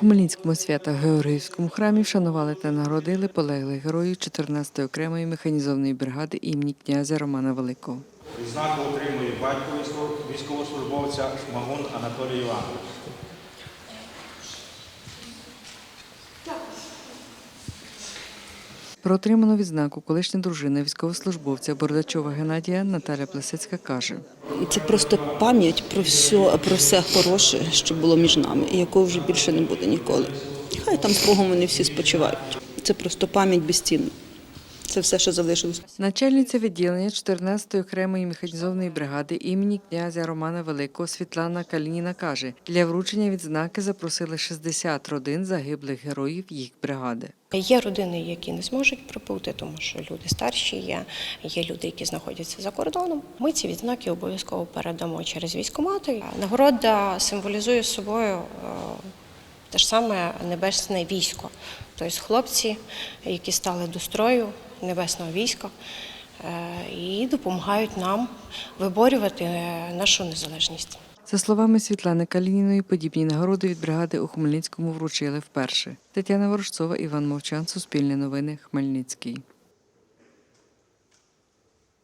Хмельницькому свято-Георгіївському храмі вшанували та нагородили полеглих героїв 14-ї окремої механізованої бригади імені князя Романа Великого. Відзнаку отримує батько військово- військовослужбовця Шмагун Анатолій Іванович. Про отриману відзнаку колишня дружина військовослужбовця Бордачова Геннадія Наталя Плесецька каже. Це просто пам'ять про все, про все хороше, що було між нами, і якого вже більше не буде ніколи. Хай там з вони всі спочивають. Це просто пам'ять безцінна. Це все, що залишилось. Начальниця відділення 14-ї окремої механізованої бригади імені князя Романа Великого Світлана Калініна каже, для вручення відзнаки запросили 60 родин загиблих героїв їх бригади. Є родини, які не зможуть прибути, тому що люди старші є, є люди, які знаходяться за кордоном. Ми ці відзнаки обов'язково передамо через військкомати. Нагорода символізує собою е, те ж саме небесне військо, тобто хлопці, які стали до строю небесного війська е, і допомагають нам виборювати е, нашу незалежність. За словами Світлани Калініної, подібні нагороди від бригади у Хмельницькому вручили вперше. Тетяна Ворожцова, Іван Мовчан, Суспільне новини, Хмельницький.